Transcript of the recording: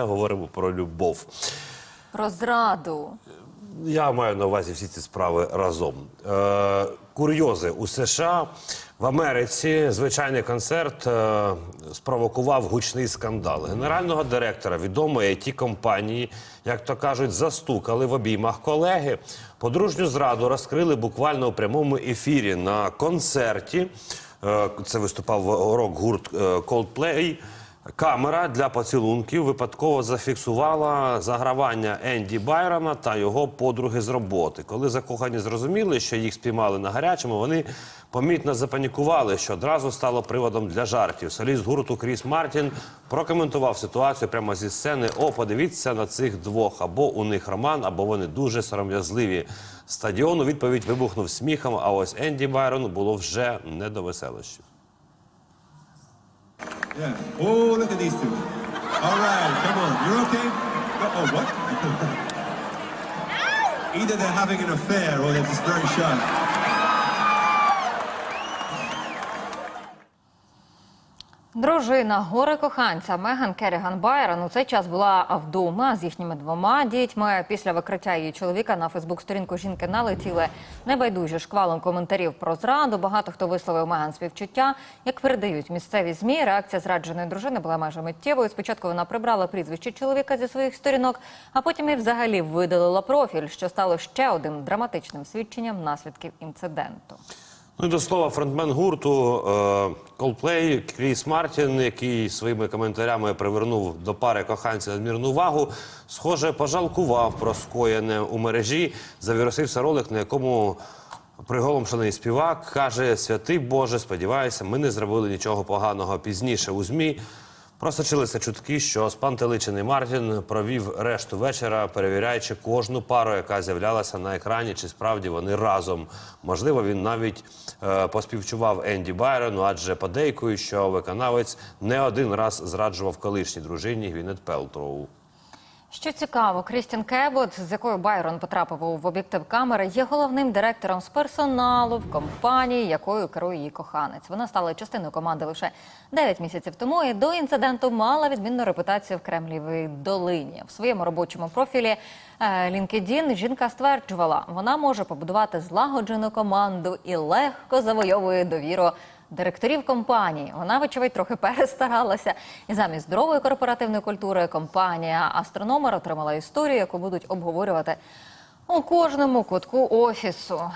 Говоримо про любов. Про зраду. Я маю на увазі всі ці справи разом. Е, курйози у США в Америці звичайний концерт е, спровокував гучний скандал. Генерального директора відомої it компанії, як то кажуть, застукали в обіймах колеги. Подружню зраду розкрили буквально у прямому ефірі на концерті. Е, це виступав рок-гурт е, Coldplay. Камера для поцілунків випадково зафіксувала загравання Енді Байрона та його подруги з роботи. Коли закохані зрозуміли, що їх спіймали на гарячому, вони помітно запанікували, що одразу стало приводом для жартів. Соліст гурту Кріс Мартін прокоментував ситуацію прямо зі сцени. О, подивіться на цих двох. Або у них роман, або вони дуже сором'язливі. Стадіон у відповідь вибухнув сміхом. А ось Енді Байрону було вже не до веселощів. Yeah. Oh, look at these two. All right, come on. You're okay? Oh, oh, what? Either they're having an affair or they're just very shy. Дружина горе коханця Меган Керріган Байрон у цей час була вдома з їхніми двома дітьми. Після викриття її чоловіка на Фейсбук-сторінку жінки налетіли небайдужі шквалом коментарів про зраду. Багато хто висловив Меган співчуття. Як передають місцеві змі, реакція зрадженої дружини була майже миттєвою. Спочатку вона прибрала прізвище чоловіка зі своїх сторінок, а потім і взагалі видалила профіль, що стало ще одним драматичним свідченням наслідків інциденту. Ну і до слова, фронтмен гурту Колплей Кріс Мартін, який своїми коментарями привернув до пари коханців надмірну увагу, схоже, пожалкував про скоєне у мережі. Завірусився ролик, на якому приголомшений співак каже: Святий Боже, сподіваюся, ми не зробили нічого поганого. Пізніше у змі просочилися чутки, що спантеличений Мартін провів решту вечора, перевіряючи кожну пару, яка з'являлася на екрані, чи справді вони разом. Можливо, він навіть е, поспівчував Енді Байрону, адже подейкують, що виконавець не один раз зраджував колишній дружині Гвінет Пелтроу. Що цікаво, Крістін Кебот, з якою Байрон потрапив в об'єктив камери, є головним директором з персоналу в компанії, якою керує її коханець. Вона стала частиною команди лише 9 місяців тому і до інциденту мала відмінну репутацію в Кремлівій долині. В своєму робочому профілі е, LinkedIn жінка стверджувала, вона може побудувати злагоджену команду і легко завойовує довіру директорів компанії. Вона, вочевидь, трохи перестаралася. І замість здорової корпоративної культури компанія Астрономер отримала історію, яку будуть обговорювати у кожному кутку офісу.